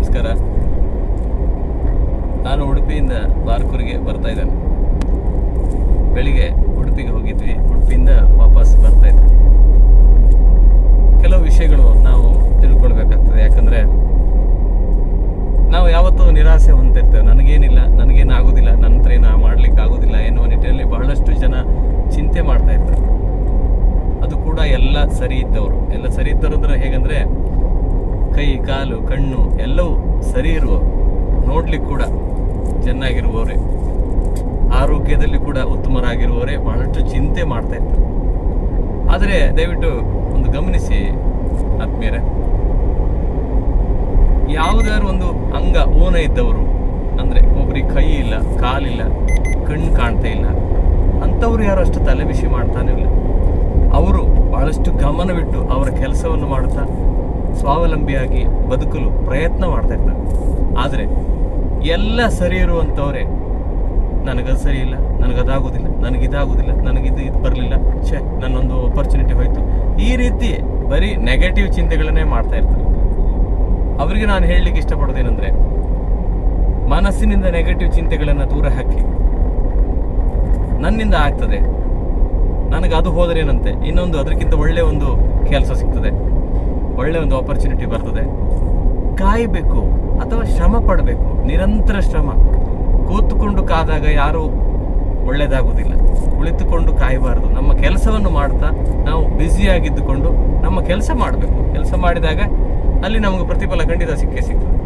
ನಮಸ್ಕಾರ. ನಾನು ಉಡುಪಿಯಿಂದ ಬಾರ್ಕೂರಿಗೆ ಬರ್ತಾ ಇದ್ದೇನೆ. ಬೆಳಿಗ್ಗೆ ಉಡುಪಿಗೆ ಹೋಗಿದ್ವಿ, ಉಡುಪಿಯಿಂದ ವಾಪಸ್ ಬರ್ತಾ ಇದ್ದೆ. ಕೆಲವು ವಿಷಯಗಳು ನಾವು ತಿಳ್ಕೊಳ್ಬೇಕಾಗ್ತದೆ, ಯಾಕಂದರೆ ನಾವು ಯಾವತ್ತೂ ನಿರಾಸೆ ಹೊಂದಿರ್ತೇವೆ. ನನಗೇನಿಲ್ಲ ನನಗೇನು ಆಗೋದಿಲ್ಲ ನನ್ನ ಹತ್ರ ಏನು ಮಾಡಲಿಕ್ಕೆ ಆಗೋದಿಲ್ಲ ಎನ್ನುವ ನಿಟ್ಟಿನಲ್ಲಿ ಬಹಳಷ್ಟು ಜನ ಚಿಂತೆ ಮಾಡ್ತಾ ಇರ್ತಾರೆ. ಅದು ಕೂಡ ಎಲ್ಲ ಸರಿ ಇದ್ದವರು. ಎಲ್ಲ ಸರಿ ಇದ್ದವರು ಅಂದರೆ ಹೇಗಂದ್ರೆ ಕೈ, ಕಾಲು, ಕಣ್ಣು ಎಲ್ಲವೂ ಸರಿ ಇರುವ ನೋಡ್ಲಿಕ್ಕೆ ಕೂಡ ಚೆನ್ನಾಗಿರುವವರೇ. ಆರೋಗ್ಯದಲ್ಲಿ ಕೂಡ ಉತ್ತಮರಾಗಿರುವವರೇ ಬಹಳಷ್ಟು ಚಿಂತೆ ಮಾಡ್ತಾ ಇರ್ತಾರೆ ಆದರೆ ದಯವಿಟ್ಟು ಒಂದು ಗಮನಿಸಿ ಆತ್ಮೀಯರೇ. ಯಾವುದಾದ್ರು ಒಂದು ಅಂಗ ಓನ ಇದ್ದವರು, ಅಂದ್ರೆ ಒಬ್ರಿಗೆ ಕೈ ಇಲ್ಲ ಕಾಲಿಲ್ಲ ಕಣ್ಣು ಕಾಣ್ತಾ ಇಲ್ಲ, ಅಂಥವ್ರು ಯಾರು ಅಷ್ಟು ತಲೆಬಿಸಿ ಮಾಡ್ತಾನೆ ಇಲ್ಲ. ಅವರು ಬಹಳಷ್ಟು ಗಮನವಿಟ್ಟು ಅವರ ಕೆಲಸವನ್ನು ಮಾಡುತ್ತಾ ಸ್ವಾವಲಂಬಿಯಾಗಿ ಬದುಕಲು ಪ್ರಯತ್ನ ಮಾಡ್ತಾ ಇರ್ತಾರೆ. ಆದರೆ ಎಲ್ಲ ಸರಿ ಇರುವಂಥವ್ರೆ ನನಗದು ಸರಿ ಇಲ್ಲ, ನನಗದಾಗೋದಿಲ್ಲ, ನನಗಿದಾಗೋದಿಲ್ಲ, ನನಗಿದು ಇದು ಬರಲಿಲ್ಲ, ಛೇ, ನನ್ನೊಂದು ಅಪರ್ಚುನಿಟಿ ಹೋಯ್ತು. ಈ ರೀತಿ ಬರೀ ನೆಗೆಟಿವ್ ಚಿಂತೆಗಳನ್ನೇ ಮಾಡ್ತಾ ಇರ್ತಾರೆ. ಅವರಿಗೆ ನಾನು ಹೇಳಲಿಕ್ಕೆ ಇಷ್ಟಪಡೋದೇನೆಂದರೆ, ಮನಸ್ಸಿನಿಂದ ನೆಗೆಟಿವ್ ಚಿಂತೆಗಳನ್ನು ದೂರ ಹಾಕಿ. ನನ್ನಿಂದ ಆಗ್ತದೆ. ನನಗೆ ಅದು ಏನಂತೆ ಇನ್ನೊಂದು ಅದಕ್ಕಿಂತ ಒಳ್ಳೆಯ ಒಂದು ಕೆಲಸ ಸಿಗ್ತದೆ. ಒಳ್ಳೆ ಒಂದು ಆಪರ್ಚುನಿಟಿ ಬರ್ತದೆ. ಕಾಯಬೇಕು ಅಥವಾ ಶ್ರಮ ಪಡಬೇಕು. ನಿರಂತರ ಶ್ರಮ. ಕೂತುಕೊಂಡು ಕಾದಾಗ ಯಾರೂ ಒಳ್ಳೆಯದಾಗುವುದಿಲ್ಲ ಕುಳಿತುಕೊಂಡು ಕಾಯಬಾರದು. ನಮ್ಮ ಕೆಲಸವನ್ನು ಮಾಡ್ತಾ ನಾವು ಬ್ಯುಸಿಯಾಗಿದ್ದುಕೊಂಡು ನಮ್ಮ ಕೆಲಸ ಮಾಡಬೇಕು. ಕೆಲಸ ಮಾಡಿದಾಗ ಅಲ್ಲಿ ನಮಗೆ ಪ್ರತಿಫಲ ಖಂಡಿತ ಸಿಕ್ಕೇ ಸಿಗ್ತದೆ.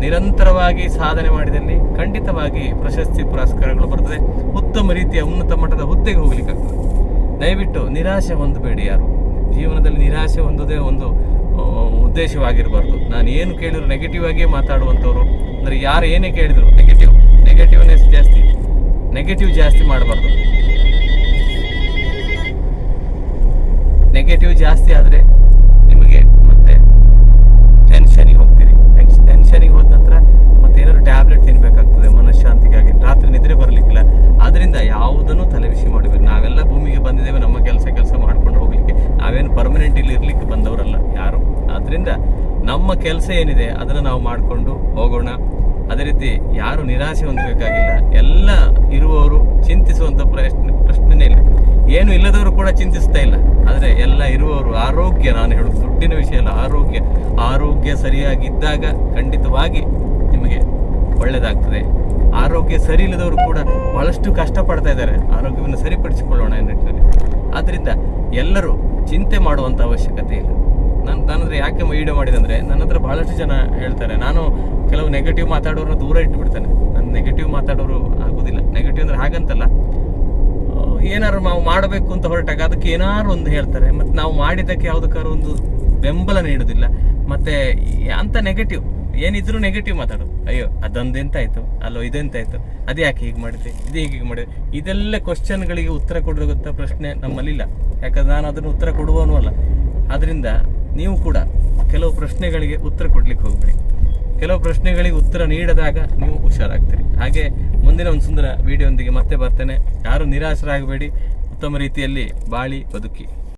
ನಿರಂತರವಾಗಿ ಸಾಧನೆ ಮಾಡಿದಲ್ಲಿ ಖಂಡಿತವಾಗಿ ಪ್ರಶಸ್ತಿ ಪುರಸ್ಕಾರಗಳು ಬರ್ತದೆ. ಉತ್ತಮ ರೀತಿಯ ಉನ್ನತ ಮಟ್ಟದ ಹುದ್ದೆಗೆ ಹೋಗ್ಲಿಕ್ಕಾಗ್ತದೆ. ದಯವಿಟ್ಟು ನಿರಾಶೆ ಹೊಂದಬೇಡಿ ಯಾರು. ಜೀವನದಲ್ಲಿ ನಿರಾಶೆ ಹೊಂದೋದೇ ಒಂದು ಉದ್ದೇಶವಾಗಿರಬಾರ್ದು. ನಾನು ಏನು ಕೇಳಿದ್ರು ನೆಗೆಟಿವ್ ಆಗಿಯೇ ಮಾತಾಡುವಂಥವ್ರು. ಅಂದರೆ ಯಾರು ಏನೇ ಕೇಳಿದ್ರು ನೆಗೆಟಿವ್ ನೆಗೆಟಿವ್ನೆಸ್ ಜಾಸ್ತಿ ನೆಗೆಟಿವ್ ಜಾಸ್ತಿ ಮಾಡಬಾರ್ದು. ನೆಗೆಟಿವ್ ಜಾಸ್ತಿ ಆದರೆ ಪರ್ಮನೆಂಟ್ ಇಲ್ಲಿ ಇರ್ಲಿಕ್ಕೆ ಬಂದವರಲ್ಲ ಯಾರು. ಆದ್ರಿಂದ ನಮ್ಮ ಕೆಲಸ ಏನಿದೆ ಅದನ್ನು ನಾವು ಮಾಡಿಕೊಂಡು ಹೋಗೋಣ. ಅದೇ ರೀತಿ ಯಾರು ನಿರಾಸೆ ಹೊಂದಬೇಕಾಗಿಲ್ಲ ಎಲ್ಲ ಇರುವವರು ಚಿಂತಿಸುವಂತ ಪ್ರಶ್ನೆ, ಪ್ರಶ್ನೆನೇ ಇಲ್ಲ. ಏನು ಇಲ್ಲದವರು ಕೂಡ ಚಿಂತಿಸ್ತಾ ಇಲ್ಲ. ಆದರೆ ಎಲ್ಲ ಇರುವವರು ಆರೋಗ್ಯ, ನಾನು ಹೇಳೋದು ದುಡ್ಡಿನ ವಿಷಯ ಅಲ್ಲ, ಆರೋಗ್ಯ. ಆರೋಗ್ಯ ಸರಿಯಾಗಿದ್ದಾಗ ಖಂಡಿತವಾಗಿ ನಿಮಗೆ ಒಳ್ಳೆಯದಾಗ್ತದೆ ಆರೋಗ್ಯ ಸರಿ ಇಲ್ಲದವರು ಕೂಡ ಬಹಳಷ್ಟು ಕಷ್ಟಪಡ್ತಾ ಇದ್ದಾರೆ. ಆರೋಗ್ಯವನ್ನು ಸರಿಪಡಿಸಿಕೊಳ್ಳೋಣ ನಿಟ್ಟಿನಲ್ಲಿ ಆದ್ದರಿಂದ ಎಲ್ಲರೂ ಚಿಂತೆ ಮಾಡುವಂಥ ಅವಶ್ಯಕತೆ ಇಲ್ಲ. ನಾನು ನಾನಂದ್ರೆ ಯಾಕೆ ವಿಡಿಯೋ ಮಾಡಿದೆ ಅಂದರೆ ನನ್ನ ಹತ್ರ ಭಾಳಷ್ಟು ಜನ ಹೇಳ್ತಾರೆ, ನಾನು ಕೆಲವು ನೆಗೆಟಿವ್ ಮಾತಾಡೋರನ್ನ ದೂರ ಇಟ್ಟುಬಿಡ್ತೇನೆ ನಾನು ನೆಗೆಟಿವ್ ಮಾತಾಡೋರು ಆಗೋದಿಲ್ಲ. ನೆಗೆಟಿವ್ ಅಂದರೆ ಹಾಗಂತಲ್ಲ ಏನಾದ್ರು ನಾವು ಮಾಡಬೇಕು ಅಂತ ಹೊರಟಾಗ ಅದಕ್ಕೆ ಏನಾದ್ರು ಒಂದು ಹೇಳ್ತಾರೆ. ಮತ್ತು ನಾವು ಮಾಡಿದ್ದಕ್ಕೆ ಯಾವುದಕ್ಕಾದ್ರು ಒಂದು ಬೆಂಬಲ ನೀಡೋದಿಲ್ಲ. ಮತ್ತೆ ಅಂತ ನೆಗೆಟಿವ್ ಏನಿದ್ರು ನೆಗೆಟಿವ್ ಮಾತಾಡು. ಅಯ್ಯೋ, ಅದೊಂದು ಎಂತಾಯ್ತು? ಅಲ್ಲೋ ಇದೆಂತಾಯ್ತು ಅದು ಯಾಕೆ ಹೀಗೆ ಮಾಡಿದೆ ಇದು ಹೀಗೆ ಹೀಗೆ ಮಾಡಿದೆ ಇದೆಲ್ಲ ಕ್ವಶನ್ಗಳಿಗೆ ಉತ್ತರ ಕೊಡೋಗುತ್ತ ಪ್ರಶ್ನೆ ನಮ್ಮಲ್ಲಿಲ್ಲ. ಯಾಕಂದ್ರೆ ನಾನು ಅದನ್ನು ಉತ್ತರ ಕೊಡುವನು ಅಲ್ಲ. ಅದರಿಂದ ನೀವು ಕೂಡ ಕೆಲವು ಪ್ರಶ್ನೆಗಳಿಗೆ ಉತ್ತರ ಕೊಡ್ಲಿಕ್ಕೆ ಹೋಗ್ಬೇಡಿ. ಕೆಲವು ಪ್ರಶ್ನೆಗಳಿಗೆ ಉತ್ತರ ನೀಡದಾಗ ನೀವು ಹುಷಾರಾಗ್ತೀರಿ. ಹಾಗೆ ಮುಂದಿನ ಒಂದು ಸುಂದರ ವಿಡಿಯೋದೊಂದಿಗೆ ಮತ್ತೆ ಬರ್ತೇನೆ. ಯಾರು ನಿರಾಶರಾಗಬೇಡಿ. ಉತ್ತಮ ರೀತಿಯಲ್ಲಿ ಬಾಳಿ ಬದುಕಿ.